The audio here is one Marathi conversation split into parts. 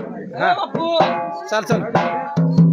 हा. चाल चल.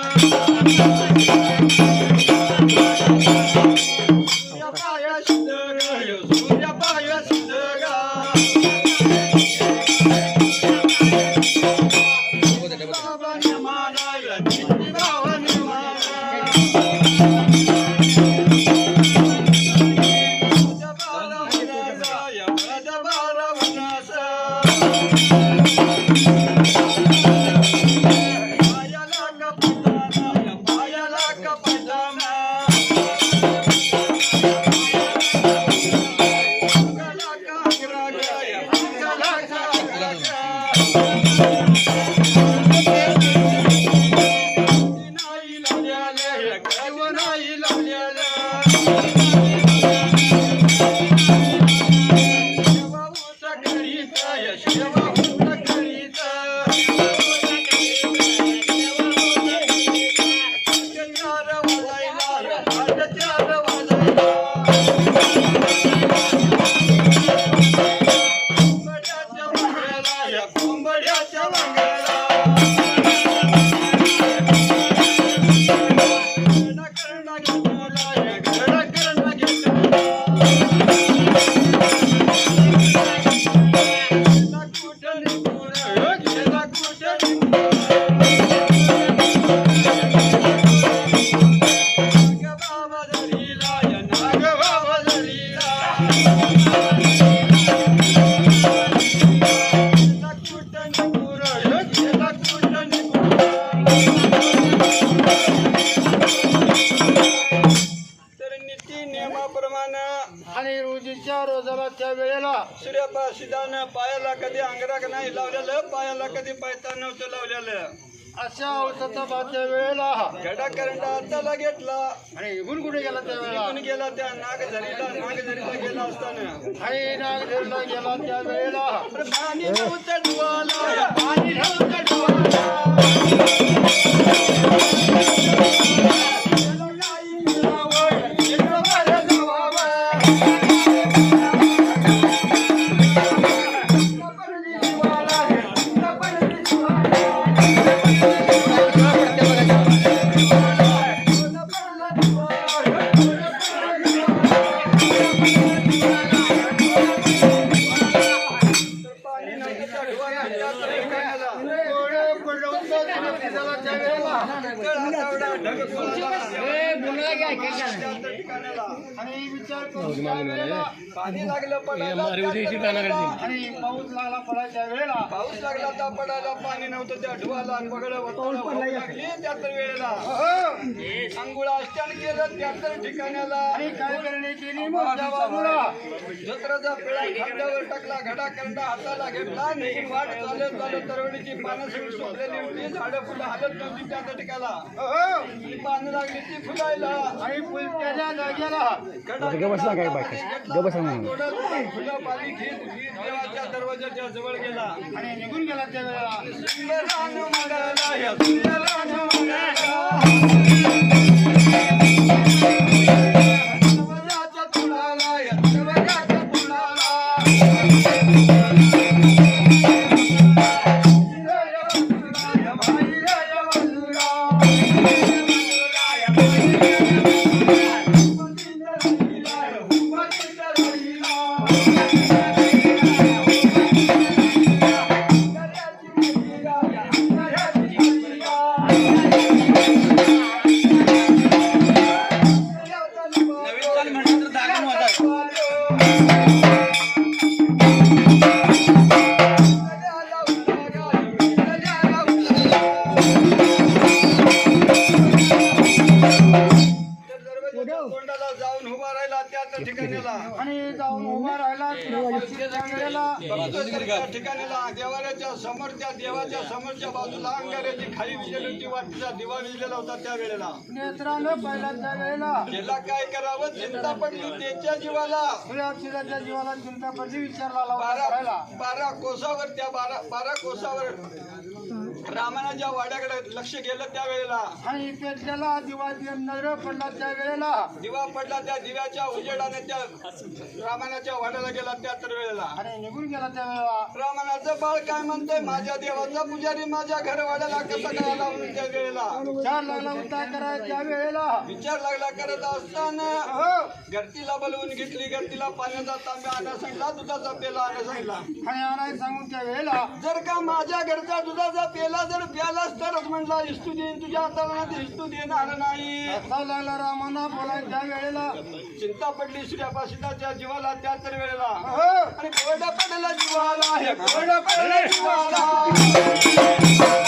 Thank you. आणि रोजीच्या रोजाला त्या वेळेला सूर्यपाशिदानं पायाला कधी अंगराग नाही लावलेलं पायाला कधी पायता नव्हतं लावलेलं. अशा औषधाच्या वेळेला घडा करंट हाताला घेतला. आणि निघून कुठे गेला त्या वेळेला? निघून गेला त्या नागझरीला. नागझरीला गेला असताना. आणि नागदेवला गेला त्या वेळेला. पाणी नव्हतं डुवाला. पाणी नव्हतं. त्या ठिकाणाला. आणि विचार करून त्या वेळेला पाणी लागलं पडायला ठिकाणाला. आणि पाऊस लागला पडायच्या वेळेला. पाऊस लागला तर पडायला पाणी नव्हतं त्या ढुवाला पगड लागली त्याच वेळेला. अंघोळ केलं त्याच ठिकाणाला आणि काय करणे केली जत्राचा पिळा खांद्यावर टाकला घडा करंडा हाताला घेतला. निघून वाट चालत चालत तरवडीची पानं सगळी सोडलेली होती. झाडं फुलं हालत नव्हती त्या ठिकाला आणि पानं लागली ती फुलायला. आणि पुलट्याच्या जागेला घडा बसला काय बाकी फुलं पाणी घेत देवाच्या दरवाजाच्या जवळ गेला आणि निघून गेला त्या वेळेला वाटचा दिवा विजलेला होता त्या वेळेला. नेत्रानं पहिला त्या वेळेला. त्याला काय करावं? चिंता पडली त्याच्या जीवाला. सूर्याक्षराच्या जीवाला चिंता पडली विचारला लावला बारा बारा कोसावर त्या बारा बारा कोसावर रामानाच्या वाड्याकडे लक्ष गेलं त्या वेळेला. आणि पेटल्याला दिवा नजर पडला त्या वेळेला. दिवा पडला त्या दिव्याच्या उजेडाने त्या रामानाच्या वाड्याला गेला त्या तर वेळेला. आणि निघून गेला त्या वेळेला. रामानाचं बाळ काय म्हणतंय? माझ्या देवाचा पुजारी माझ्या घर वाड्याला कसं काय आला म्हणून त्या वेळेला? चार लागला होता करायला त्या वेळेला. विचार लागला करत असताना हो. घरतीला बोलवून घेतली घरतीला पाण्याचा तांब्या आणा सांगितला दुधाचा पेला आणा सांगितला. आणि आणाय सांगून त्या वेळेला. जर का माझ्या घरचा दुधाचा पेला जर प्यालास तरच म्हणला इस्तू देईन तुझ्या हाताला इस्तू देणार नाही. असा लागला रामाना त्या वेळेला. चिंता पडली सूर्यपाशिताच्या जीवाला त्या तर वेळेला. हो. आणि कोरडा पडला जीवाला हे कोरडा पडला जीवाला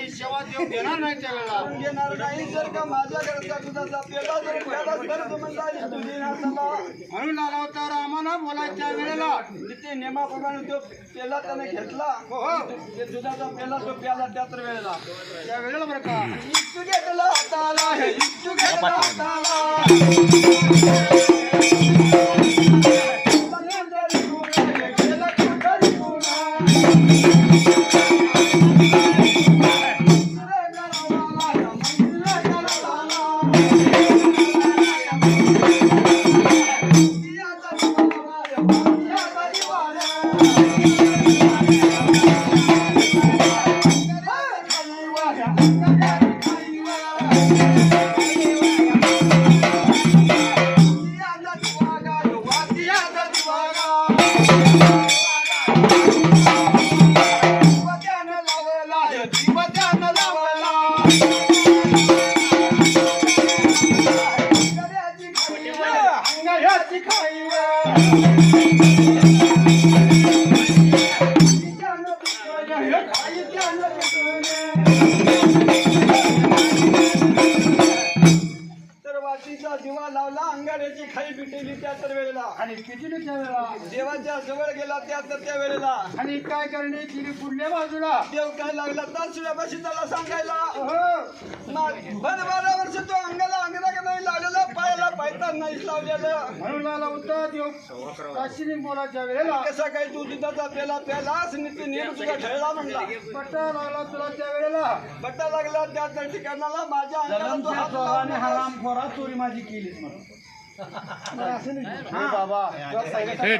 आणि सेवा देव देणार नाही त्या वेळेला घेणार नाही. जर का माझ्या घरचा दुधाचा पेला जर प्याला तर तो म्हणला इस्तू देणार त्याला. म्हणून आला होता रामाना बोलाय त्या वेळेला नित्य नियमाप्रमाणे तो पेला त्याने घेतला. हो हो. ते दुधाचा पेला तो प्याला त्या तर वेळेला. त्या वेळेला बरं का. इस्तू घेतला हाताला हे इस्तू घेतला हाताला. त्या तर वेळेला. आणि किती वेळेला? देवाच्या जवळ गेला त्या तर त्या वेळेला. आणि काय करणे? केली पुढल्या बाजूला. देव काय लागला? तर सूर्यापाशी त्याला सांगायला. हो भर बारा वर्ष तो अंगाला अंगरा का नाही लावलेला पायाला पायता नाही लावलेलं. म्हणून आला होता देव. काशीने बोलाच्या वेळेला. कसा काही तू दुधाचा पेला प्यालास नित्य नियम तुझा ठेवला म्हणला. पट्टा लागला तुला त्या वेळेला. बट्टा लागला त्या ठिकाणाला माझ्या अंगाला लावून खोरा चोरी माझी केलीच म्हणून. हा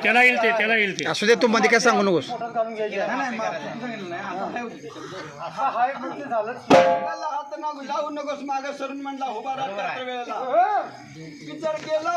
त्याला येईल ते त्याला येईल ते. असू दे तू मध्ये काय सांगू नकोस. आता लावू नकोस मागे सरून म्हणला उभा वेळेला. विचार केला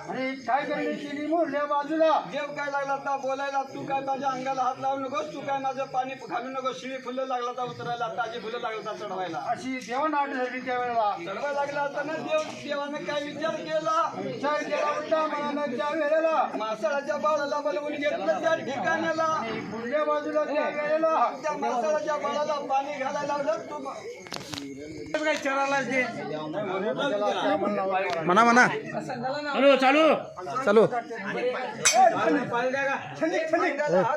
आणि काय करणे केली मोडल्या बाजूला? देव काय लागला तर बोलायला तू काय माझ्या अंगाला हात लावू नकोस? तू काय माझं पाणी घालू नकोस? शिळी फुलं लागला तर उतरायला ताजी फुलं लागला तर चढवायला. अशी देवण आठ झाली त्या वेळेला चढवायला लागला तर ना देव देवानं काय विचार केला विचार केला होता मनानं त्या वेळेला मासाळाच्या बाळाला बोलवून घेतलं त्या ठिकाणाला पुढल्या बाजूला त्या वेळेला त्या मासाळाच्या बाळाला पाणी घालायला लावलं. तू म्हणा म्हणा हॅलो चालू. चालू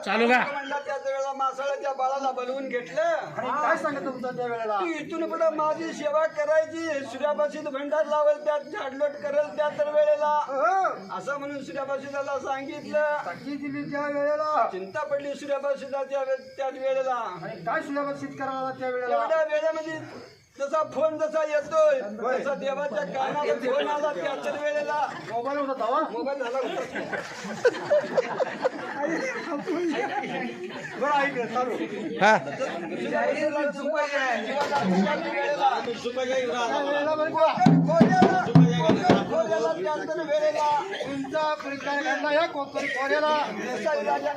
चालू का? म्हणला त्याच वेळेला मासाळाच्या बाळाला बोलवून घेतलं. आणि काय सांगत होता त्या वेळेला? तू इथून पुढे माझी सेवा करायची. सूर्यापाशीत भंडार लावेल त्यात झाडलोट करेल त्या तर वेळेला. असं म्हणून सूर्यापाशी त्याला सांगितलं दिली त्या वेळेला. चिंता पडली वे- त्याच वेळेला. आणि काय सुलभसित करायला त्या वेळेला? एवढ्या वेळेमध्ये जसा फोन जसा येतोय तसा देवाच्या कानाला फोन आला त्याच वेळेला. मोबाईल होता तवा मोबाईल झाला होता. बरं ऐक चालू. वेळेला घडला या खोऱ्याला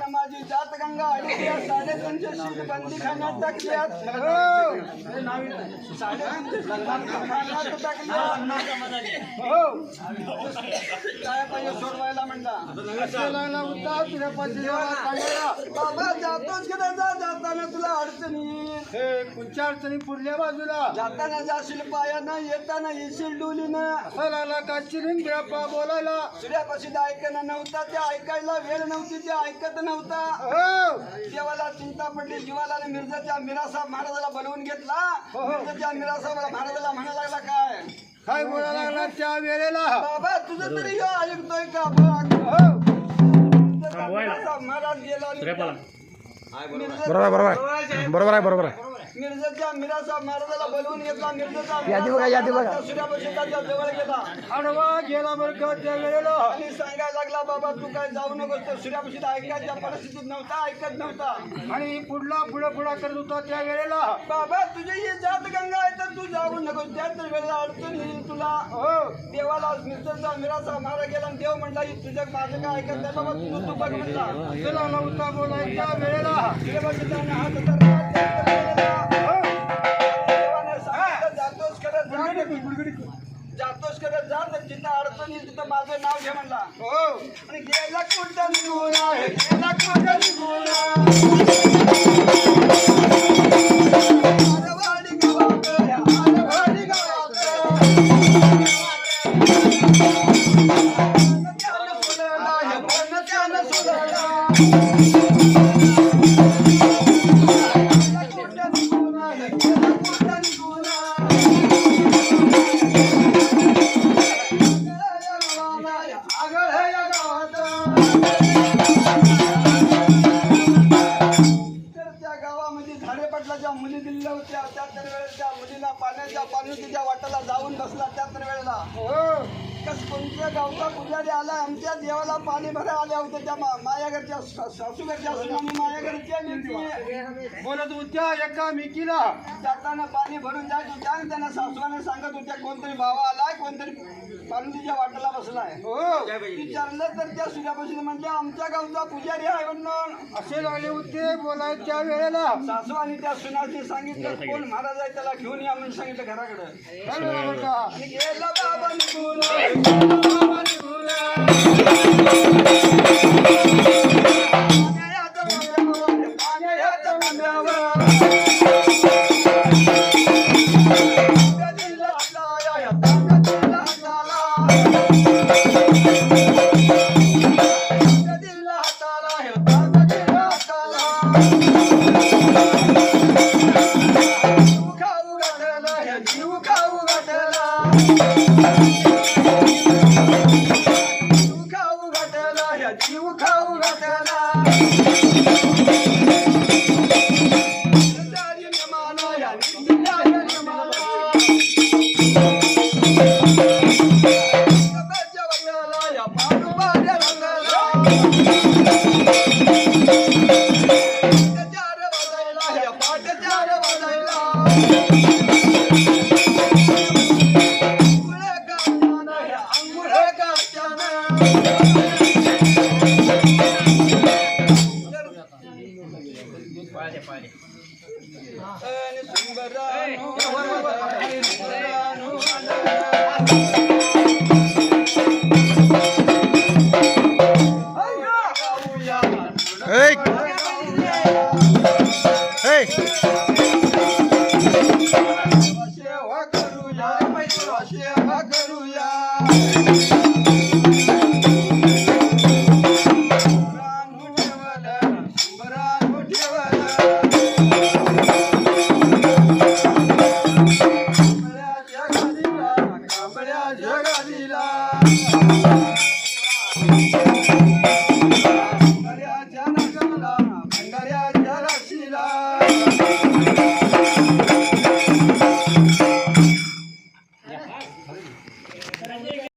माझी जात गंगा अडीच्या साडेतीनशे शीट बंदी खाण्यात टाकल्यात नाव येतं. साडेतीनशे शीट खाण्यात टाकल्यात हो काय पाहिजे सोडवायला म्हणला होता तुझ्या पतीला सांगायला बाबा जातोच जा जाताना तुला अडचण हे पुढच्या अडचणी पुढल्या बाजूला जाताना जाशील पायानं येताना येशील डोलीनं असं लागला चिरून बिळाप्पा बोलायला. सूर्यापाशी ऐकणं नव्हता ते ऐकायला वेळ नव्हती ते ऐकत नव्हता. हो. देवाला चिंता पडली जीवाला मिर्जाच्या मिरासा महाराजाला बोलवून घेतला. मिर्जाच्या मिरासा महाराजाला म्हणा लागला काय? काय बोलायला लागला त्या वेळेला? बाबा तुझं तरी ऐकतोय का? हो. महाराज गेला बरोबर आहे, बरोबर आहे. बरोबर आहे बरोबर आहे. मिर्जाच्या मिरासा महाराजाला बोलवून घेतला मिर्जाचा यादी बघा, यादी बघा. मिरासा सूर्याभिषेकाच्या जवळ गेला. आडवा गेला बरं का त्या वेळेला आणि सांगायला लागला बाबा तू काय जाऊ नकोस. तर सूर्याभिषेक ऐकायच्या परिस्थितीत नव्हता ऐकत नव्हता. आणि पुढला पुढे पुढा करत होता त्या वेळेला बाबा तुझी ही जात गंगा आहे तर तू जाऊ नकोस. त्याच वेळेला अडचण येईल तुला. हो. देवाला मिरचा मिराचा मारा गेला आणि देव म्हणला "ही तुझं माझं काय ऐकत नाही बाबा तू तू बघ म्हणला. असं लागला होता बोलायच्या वेळेला सूर्यवंशीचा हात धरला होत्या एका मिकीला जाताना पाणी भरून जायचं होत्या आणि त्यांना सासूबाने सांगत होत्या कोणतरी भावा आलाय कोणतरी पाणीच्या वाटेला बसलाय. हो. विचारलं तर त्या सूर्यापासून म्हणजे आमच्या गावचा पुजारी आहे म्हणून. असे लागले होते बोलायच्या वेळेला. सासू आणि त्या सुनाची सांगितलं कोण महाराज आहे त्याला घेऊन या म्हणून सांगितलं घराकडे. बाबा का? आणि गेला बाबा निघून. बाबा निघून. Thank you. वाजायला. अंघोळ करूया सेवा करूया